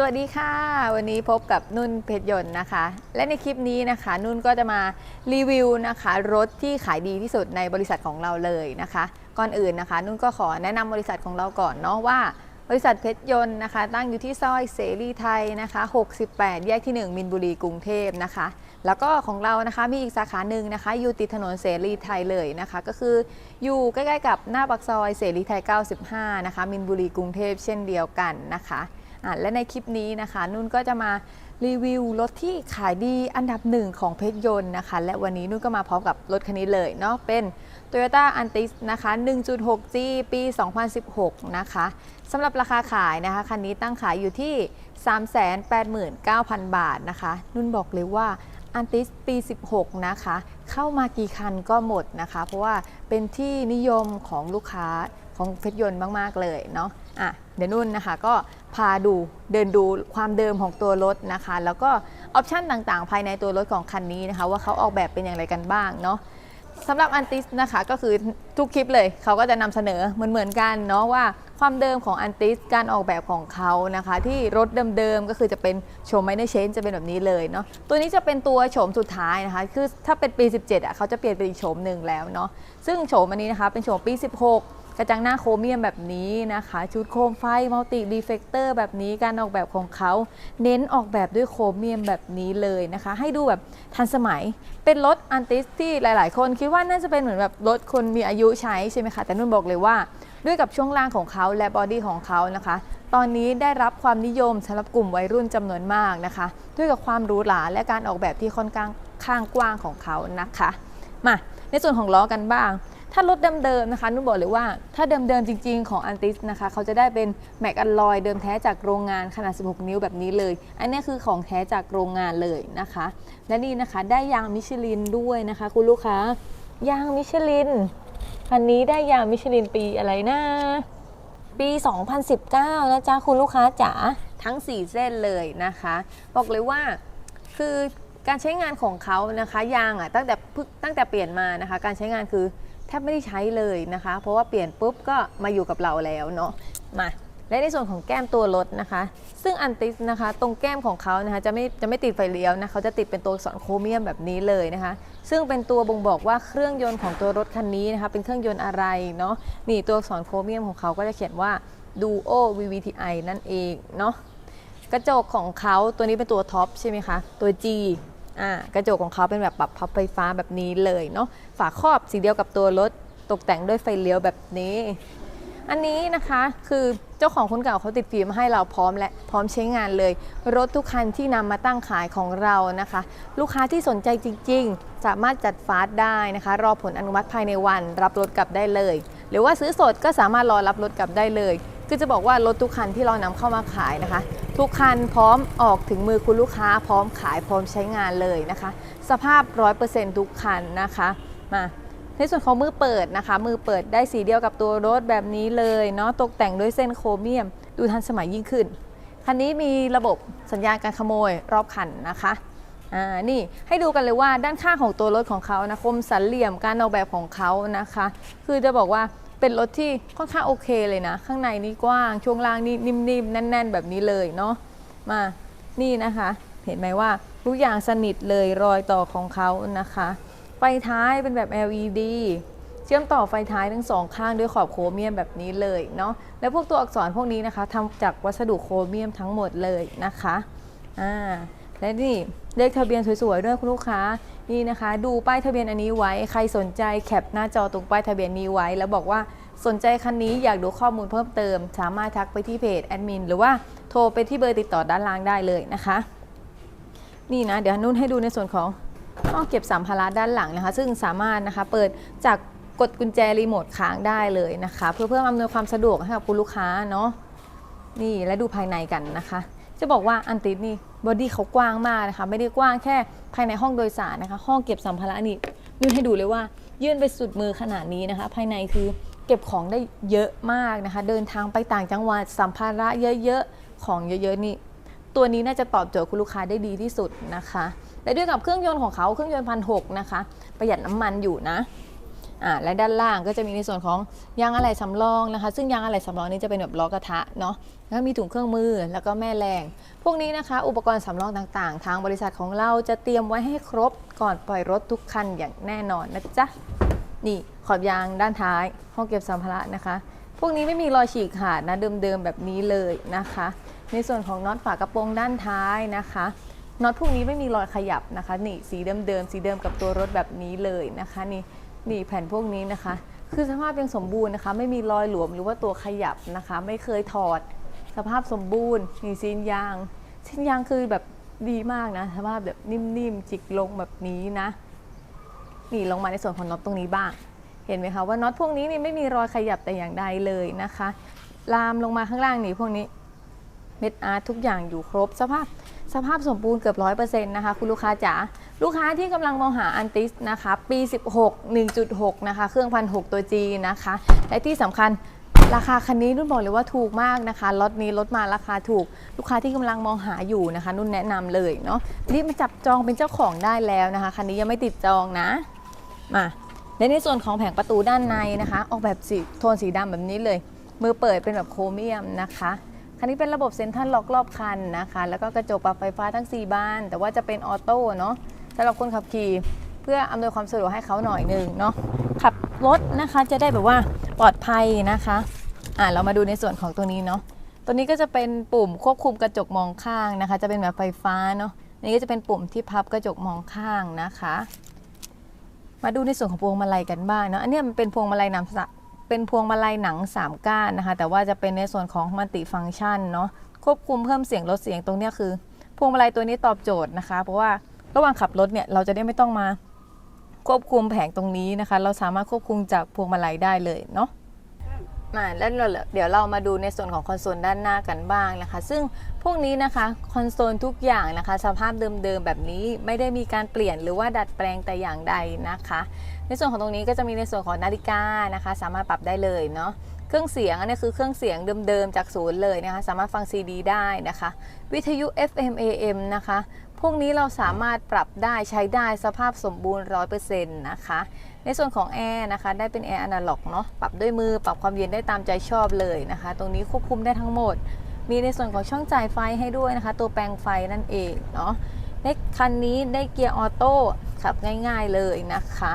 สวัสดีค่ะ วันนี้พบกับนุ่นเพชรยนต์นะคะ และในคลิปนี้นะคะ นุ่นก็จะมารีวิวนะคะ รถที่ขายดีที่สุดในบริษัทของเราเลยนะคะ ก่อนอื่นนะคะ นุ่นก็ขอแนะนำบริษัทของเราก่อนเนาะว่าบริษัทเพชรยนต์นะคะ ตั้งอยู่ที่ซอยเสรีไทยนะคะ 68 แยกที่ 1 มินบุรีกรุงเทพนะคะ แล้วก็ของเรานะคะมีอีกสาขาหนึ่งนะคะ อยู่ติดถนนเสรีไทยเลยนะคะ ก็คืออยู่ใกล้ๆกับหน้าปากซอยเสรีไทย 95 นะคะมินบุรีกรุงเทพเช่นเดียวกันนะคะ และในคลิปนี้นะคะ นุ่นก็จะมารีวิวรถที่ขายดีอันดับหนึ่งของเพชรยนต์นะคะ และวันนี้นุ่นก็มาพร้อมกับรถคันนี้เลยเนาะเป็น Toyota Antis นะคะ 1.6G ปี 2016 นะคะสำหรับราคาขายนะคะคันนี้ตั้งขายอยู่ที่ 389,000 บาทนะคะ นุ่นบอกเลยว่าอันติสปี 16 นะคะ เข้ามากี่คันก็หมดนะคะ เพราะว่าเป็นที่นิยมของลูกค้า ของเพชรยนต์มาก ๆ เลยเนาะอะเดี๋ยวนุ่นนะคะก็พาดูเดินดูความเดิมของตัวรถนะคะ แล้วก็ออปชันต่างๆ ภายในตัวรถของคันนี้นะคะ ว่าเขาออกแบบเป็นอย่างไรกันบ้างเนาะสำหรับอันติสนะคะก็คือทุกคลิปเลยเขาก็จะนำเสนอเหมือนเหมือนๆกันเนาะว่าความเดิมของอันติสการออกแบบของเขานะคะ ที่รถเดิมๆก็คือจะเป็นโฉมไมเนอร์เชนจะเป็นแบบนี้เลยเนาะตัวนี้จะเป็นตัวโฉมสุดท้ายนะคะ คือถ้าเป็นปี 17อะเขาจะเปลี่ยนเป็นอีกโฉมหนึ่งแล้วเนาะซึ่งโฉมอันนี้นะคะเป็นโฉมปี 16 กระจังหน้าโครเมียมแบบนี้นะคะ ชุดโคมไฟมัลติดีเฟกเตอร์แบบนี้การออกแบบของเขาเน้นออกแบบด้วยโครเมียมแบบนี้เลยนะคะ ให้ดูแบบทันสมัยเป็นรถอันติสที่หลาย ๆ คนคิดว่าน่าจะเป็นเหมือนแบบรถคนมีอายุใช้ใช่ไหมคะแต่นุ่นบอกเลยว่าด้วยกับช่วงล่างของเขาและบอดี้ของเขานะคะ ตอนนี้ได้รับความนิยมสำหรับกลุ่มวัยรุ่นจำนวนมากนะคะ ด้วยกับความหรูหราและการออกแบบที่ค่อนข้างข้างกว้างของเขานะคะ มาในส่วนของล้อกันบ้าง ถ้ารถเดิมๆนะคะนุ่นบอกเลยว่าถ้าเดิมๆจริง ๆ ของอันติสนะคะเขาจะได้เป็นแม็กอลลอยเดิมแท้จากโรงงานขนาด 16 นิ้วแบบนี้เลย อันนี้คือของแท้จากโรงงานเลยนะคะ และนี่นะคะได้ยางมิชลินด้วยนะคะ คุณลูกค้ายางมิชลินคันนี้ได้ยางมิชลินปีอะไรนะปี 2019 นะจ๊ะ คุณลูกค้าจ๋าทั้ง 4 เส้นเลยนะคะ บอกเลยว่าคือการใช้งานของเขานะคะยางอะตั้งแต่เพิ่งตั้งแต่เปลี่ยนมานะคะ การใช้งานคือ แทบไม่ได้ใช้เลยนะคะ เพราะว่าเปลี่ยนปุ๊บก็มาอยู่กับเราแล้วเนาะมาและในส่วนของแก้มตัวรถนะคะ ซึ่งอันติสนะคะ ตรงแก้มของเขานะคะจะไม่จะไม่ติดไฟเลี้ยวนะเขาจะติดเป็นตัวอักษรโครเมียมแบบนี้เลยนะคะ ซึ่งเป็นตัวบ่งบอกว่าเครื่องยนต์ของตัวรถคันนี้นะคะเป็นเครื่องยนต์อะไรเนาะนี่ตัวอักษรโครเมียมของเขาก็จะเขียนว่า Duo VVTi นั่นเองเนาะกระจกของเขาตัวนี้เป็นตัวท็อปใช่ไหมคะตัว G อ่ากระจกของเขาเป็นแบบปรับพับไฟฟ้าแบบนี้เลยเนาะฝาครอบสีเดียวกับตัวรถตกแต่งด้วยไฟเลี้ยวแบบนี้ อันนี้นะคะคือเจ้าของคนเก่าเขาติดฟิล์มให้เราพร้อมและพร้อมใช้งานเลย รถทุกคันที่นำมาตั้งขายของเรานะคะ ลูกค้าที่สนใจจริง ๆ สามารถจัดฟาสต์ได้นะคะ รอผลอนุมัติภายในวัน รับรถกลับได้เลย หรือว่าซื้อสดก็สามารถรอรับรถกลับได้เลย คือจะบอกว่ารถทุกคันที่เรานำเข้ามาขายนะคะ ทุกคันพร้อมออกถึงมือคุณลูกค้า พร้อมขายพร้อมใช้งานเลยนะคะ สภาพ 100%ทุกคันนะคะมาในส่วนของมือเปิดนะคะ มือเปิดได้สีเดียวกับตัวรถแบบนี้เลยเนาะตกแต่งด้วยเส้นโครเมียม ดูทันสมัยยิ่งขึ้น คันนี้มีระบบสัญญาณการขโมยรอบคันนะคะอ่านี่ให้ดูกันเลยว่าด้านข้างของตัวรถของเขานะคมสันเหลี่ยมการออกแบบของเขานะคะ คือจะบอกว่า เป็นรถที่ค่อนข้างโอเคเลยนะ ข้างในนี่กว้าง ช่วงล่างนี่นิ่มๆ แน่น ๆ แบบนี้เลยเนาะมานี่นะคะ เห็นไหมว่าทุกอย่างสนิทเลยรอยต่อของเขานะคะ ไฟท้ายเป็นแบบ LED เชื่อมต่อไฟท้ายทั้งสองข้างด้วยขอบโครเมียมแบบนี้เลยเนาะและพวกตัวอักษรพวกนี้นะคะทำจากวัสดุโครเมียมทั้งหมดเลยนะคะอ่าและนี่ เลขทะเบียนสวยๆด้วยคุณลูกค้านี่นะคะ ดูป้ายทะเบียนอันนี้ไว้ใครสนใจแคปหน้าจอตรงป้ายทะเบียนนี้ไว้ แล้วบอกว่าสนใจคันนี้อยากดูข้อมูลเพิ่มเติม สามารถทักไปที่เพจแอดมินหรือว่าโทรไปที่เบอร์ติดต่อด้านล่างได้เลยนะคะ นี่นะ เดี๋ยวนุ่นให้ดูในส่วนของห้องเก็บสัมภาระด้านหลังนะคะ ซึ่งสามารถนะคะเปิดจากกดกุญแจรีโมทค้างได้เลยนะคะ เพื่อเพิ่มอำนวยความสะดวกให้กับคุณลูกค้าเนาะนี่และดูภายในกันนะคะ จะบอกว่าอันติดนี่บอดี้เขากว้างมากนะคะ ไม่ได้กว้างแค่ภายในห้องโดยสารนะคะ ห้องเก็บสัมภาระนี่นุ่นให้ดูเลยว่า ยื่นไปสุดมือขนาดนี้นะคะ ภายในคือเก็บของได้เยอะมากนะคะ เดินทางไปต่างจังหวัดสัมภาระเยอะๆของเยอะๆนี่ตัวนี้น่าจะตอบโจทย์คุณลูกค้าได้ดีที่สุดนะคะและด้วยกับเครื่องยนต์ของเขาเครื่องยนต์พันหกนะคะ ประหยัดน้ำมันอยู่นะ อ่าและด้านล่างก็จะมีในส่วนของยางอะไหล่สำรองนะคะ ซึ่งยางอะไหล่สำรองนี้จะเป็นแบบล้อกระทะเนาะแล้วก็มีถุงเครื่องมือแล้วก็แม่แรง พวกนี้นะคะ อุปกรณ์สำรองต่างๆ ทางบริษัทของเราจะเตรียมไว้ให้ครบก่อนปล่อยรถทุกคันอย่างแน่นอนนะจ๊ะนี่ขอบยางด้านท้ายห้องเก็บสัมภาระนะคะ พวกนี้ไม่มีรอยฉีกขาดนะเดิมๆแบบนี้เลยนะคะ ในส่วนของน็อตฝากระโปรงด้านท้ายนะคะน็อตพวกนี้ไม่มีรอยขยับนะคะนี่สีเดิมๆสีเดิมกับตัวรถแบบนี้เลยนะคะนี่ นี่แผ่นพวกนี้นะคะ คือสภาพยังสมบูรณ์นะคะ ไม่มีรอยหลวมหรือว่าตัวขยับนะคะ ไม่เคยถอด สภาพสมบูรณ์นี่ซีนยางซีนยางคือแบบดีมากนะสภาพแบบนิ่มๆจิกลงแบบนี้นะนี่ลงมาในส่วนของน็อตตรงนี้บ้าง เห็นไหมคะว่าน็อตพวกนี้นี่ไม่มีรอยขยับแต่อย่างใดเลยนะคะ ลามลงมาข้างล่างนี่พวกนี้เม็ดอาร์ตทุกอย่างอยู่ครบสภาพสภาพสมบูรณ์เกือบร้อยเปอร์เซ็นต์นะคะ คุณลูกค้าจ๋า ลูกค้าที่กำลังมองหาอันติสนะคะ ปี 16 1.6 นะคะ เครื่องพันหตัว G นะคะ และที่สำคัญราคาคันนี้นุ่นบอกเลยว่าถูกมากนะคะล็อตนี้ลดมาราคาถูก ลูกค้าที่กำลังมองหาอยู่นะคะ นุ่นแนะนำเลยเนาะรีบมาจับจองเป็นเจ้าของได้แล้วนะคะคันนี้ยังไม่ติดจองนะมาและในส่วนของแผงประตูด้านในนะคะ ออกแบบสีโทนสีดำแบบนี้เลย มือเปิดเป็นแบบโครเมียมนะคะคันนี้เป็นระบบเซ็นทรัลล็อกรอบคันนะคะ แล้วก็กระจกปรับไฟฟ้าทั้ง 4 บาน แต่ว่าจะเป็นออโต้เนาะ สำหรับคนขับขี่เพื่ออำนวยความสะดวกให้เขาหน่อยหนึ่งเนาะขับรถนะคะจะได้แบบว่าปลอดภัยนะคะอ่าเรามาดูในส่วนของตัวนี้เนาะตัวนี้ก็จะเป็นปุ่มควบคุมกระจกมองข้างนะคะ จะเป็นแบบไฟฟ้าเนาะนี่ก็จะเป็นปุ่มที่พับกระจกมองข้างนะคะ มาดูในส่วนของพวงมาลัยกันบ้างเนาะอันนี้มันเป็นพวงมาลัยนังสะเป็นพวงมาลัยหนัง 3 ก้านนะคะ แต่ว่าจะเป็นในส่วนของมัลติฟังก์ชันเนาะควบคุมเพิ่มเสียงลดเสียงตรงนี้คือพวงมาลัยตัวนี้ตอบโจทย์นะคะ เพราะว่า ระหว่างขับรถเนี่ยเราจะได้ไม่ต้องมาควบคุมแผงตรงนี้นะคะ เราสามารถควบคุมจากพวงมาลัยได้เลยเนาะมาแล้วเราเดี๋ยวเรามาดูในส่วนของคอนโซลด้านหน้ากันบ้างนะคะ ซึ่งพวกนี้นะคะคอนโซลทุกอย่างนะคะ สภาพเดิมๆแบบนี้ไม่ได้มีการเปลี่ยนหรือว่าดัดแปลงแต่อย่างใดนะคะ ในส่วนของตรงนี้ก็จะมีในส่วนของนาฬิกานะคะ สามารถปรับได้เลยเนาะเครื่องเสียงอันนี้คือเครื่องเสียงเดิมๆจากศูนย์เลยนะคะ สามารถฟังซีดีได้นะคะ วิทยุ FM AM นะคะ พวกนี้เราสามารถปรับได้ใช้ได้สภาพสมบูรณ์ 100%นะคะ ในส่วนของแอร์นะคะ ได้เป็นแอร์อนาล็อกเนาะปรับด้วยมือปรับความเย็นได้ตามใจชอบเลยนะคะ ตรงนี้ควบคุมได้ทั้งหมด มีในส่วนของช่องจ่ายไฟให้ด้วยนะคะ ตัวแปลงไฟนั่นเองเนาะในคันนี้ได้เกียร์ออโต้ขับง่าย ๆเลยนะคะ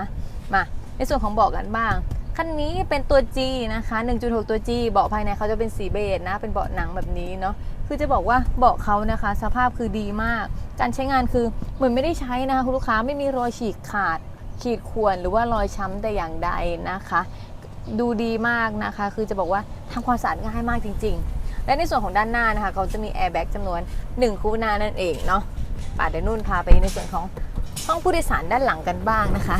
มาในส่วนของเบาะกันบ้าง คันนี้เป็นตัว G นะคะ 1.6 ตัว G เบาะภายในเขาจะเป็นสีเบจนะ เป็นเบาะหนังแบบนี้เนาะ คือจะบอกว่าเบาะเขานะคะ สภาพคือดีมาก การใช้งานคือเหมือนไม่ได้ใช้นะคะคุณลูกค้าไม่มีรอยฉีกขาด ขีดข่วนหรือว่ารอยช้ำแต่อย่างใดนะคะ ดูดีมากนะคะ คือจะบอกว่าทำความสะอาดง่ายมากจริง ๆ และในส่วนของด้านหน้านะคะเขาจะมีแอร์แบ็กจำนวน 1 คู่หน้านั่นเองเนาะป่าเดี๋ยวนุ่นพาไปในส่วนของห้องผู้โดยสารด้านหลังกันบ้างนะคะ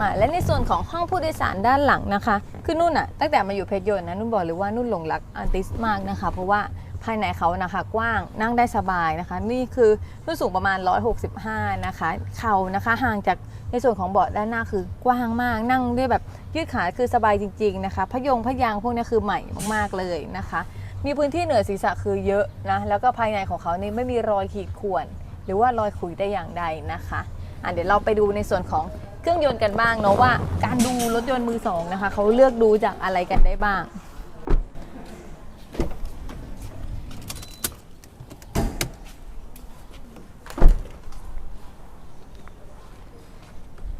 มาและในส่วนของห้องผู้โดยสารด้านหลังนะคะ คือนุ่นอะตั้งแต่มาอยู่เพชรยนต์นะนุ่นบอกเลยว่านุ่นหลงรักอันติสมากนะคะ เพราะว่าภายในเขานะคะกว้างนั่งได้สบายนะคะ นี่คือนุ่นสูงประมาณ 165 นะคะ เข่านะคะห่างจากในส่วนของเบาะด้านหน้าคือกว้างมาก นั่งได้แบบยืดขาคือสบายจริง ๆนะคะพยงพยางพวกนี้คือใหม่มากๆเลยนะคะ มีพื้นที่เหนือศีรษะคือเยอะนะแล้วก็ภายในของเขานี่ไม่มีรอยขีดข่วนหรือว่ารอยขุยแต่อย่างใดนะคะอะเดี๋ยวเราไปดูในส่วนของ เครื่องยนต์กันบ้างเนาะว่าการดูรถยนต์มือสองนะคะเขาเลือกดูจากอะไรกันได้บ้าง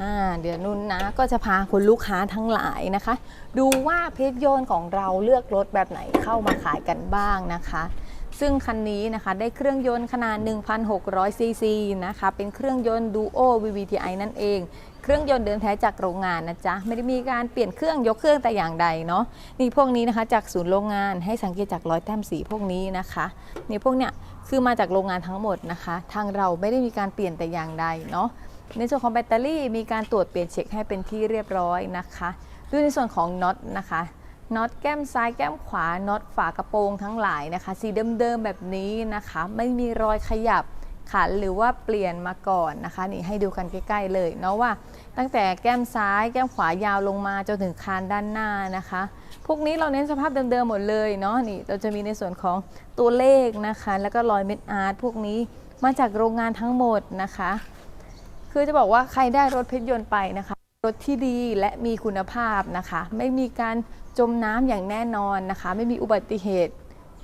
อ่าเดี๋ยวนุ่นนะก็จะพาคุณลูกค้าทั้งหลายนะคะ ดูว่าเพชรยนของเราเลือกรถแบบไหนเข้ามาขายกันบ้างนะคะ ซึ่งคันนี้นะคะได้เครื่องยนต์ขนาด 1,600 ซีซีนะคะ เป็นเครื่องยนต์ Duo VVTi นั่นเอง เครื่องยนต์เดิมแท้จากโรงงานนะจ๊ะ ไม่ได้มีการเปลี่ยนเครื่องยกเครื่องแต่อย่างใดเนาะ นี่พวกนี้นะคะจากศูนย์โรงงานให้สังเกตจากรอยแต้มสีพวกนี้นะคะ นี่พวกเนี้ยคือมาจากโรงงานทั้งหมดนะคะ ทางเราไม่ได้มีการเปลี่ยนแต่อย่างใดเนาะ ในส่วนของแบตเตอรี่มีการตรวจเปลี่ยนเช็คให้เป็นที่เรียบร้อยนะคะดูในส่วนของน็อตนะคะ น็อตแก้มซ้ายแก้มขวาน็อตฝากระโปรงทั้งหลายนะคะ สีเดิมๆแบบนี้นะคะ ไม่มีรอยขยับขันหรือว่าเปลี่ยนมาก่อนนะคะ นี่ให้ดูกันใกล้ ๆ เลยเนาะว่า ตั้งแต่แก้มซ้ายแก้มขวายาวลงมาจนถึงคานด้านหน้านะคะ พวกนี้เราเน้นสภาพเดิมๆหมดเลยเนาะนี่เราจะมีในส่วนของตัวเลขนะคะ แล้วก็รอยเม็ดอาร์ตพวกนี้มาจากโรงงานทั้งหมดนะคะ คือจะบอกว่าใครได้รถเพชรยนต์ไปนะคะ รถที่ดีและมีคุณภาพนะคะ ไม่มีการจมน้ำอย่างแน่นอนนะคะ ไม่มีอุบัติเหตุ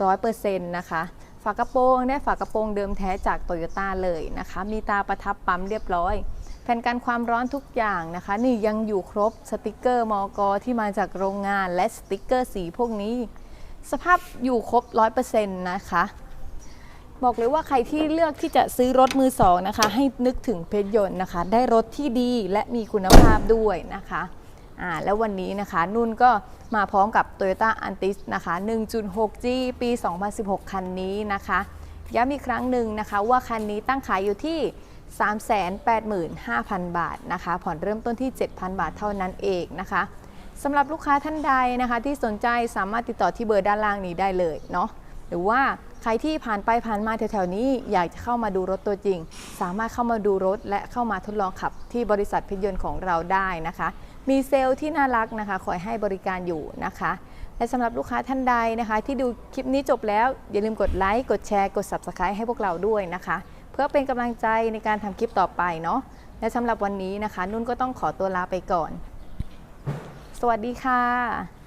ร้อยเปอร์เซ็นต์นะคะฝากระโปรงได้ฝากระโปรงเดิมแท้จากโตโยต้าเลยนะคะ มีตาประทับปั๊มเรียบร้อย แผ่นกันความร้อนทุกอย่างนะคะ นี่ยังอยู่ครบสติกเกอร์มอกที่มาจากโรงงานและสติกเกอร์สีพวกนี้ สภาพอยู่ครบ 100%นะคะ บอกเลยว่าใครที่เลือกที่จะซื้อรถมือสองนะคะ ให้นึกถึงเพชรยนต์นะคะ ได้รถที่ดีและมีคุณภาพด้วยนะคะอ่าแล้ววันนี้นะคะ นุ่นก็มาพร้อมกับ Toyota Antis นะคะ 1.6G ปี 2016 คันนี้นะคะย้ำอีกครั้งหนึ่งนะคะ ว่าคันนี้ตั้งขายอยู่ที่ 385,000 บาทนะคะ ผ่อนเริ่มต้นที่ 7,000 บาทเท่านั้นเองนะคะสำหรับลูกค้าท่านใดนะคะ ที่สนใจสามารถติดต่อที่เบอร์ด้านล่างนี้ได้เลยเนาะหรือว่า ใครที่ผ่านไปผ่านมาแถวๆนี้อยากจะเข้ามาดูรถตัวจริง สามารถเข้ามาดูรถและเข้ามาทดลองขับที่บริษัทเพชรยนต์ของเราได้นะคะ มีเซลล์ที่น่ารักนะคะ คอยให้บริการอยู่นะคะและสำหรับลูกค้าท่านใดนะคะ ที่ดูคลิปนี้จบแล้ว อย่าลืมกดไลค์กดแชร์กด Subscribe ให้พวกเราด้วยนะคะ เพื่อเป็นกำลังใจในการทำคลิปต่อไปเนาะและสำหรับวันนี้นะคะ นุ่นก็ต้องขอตัวลาไปก่อน สวัสดีค่ะ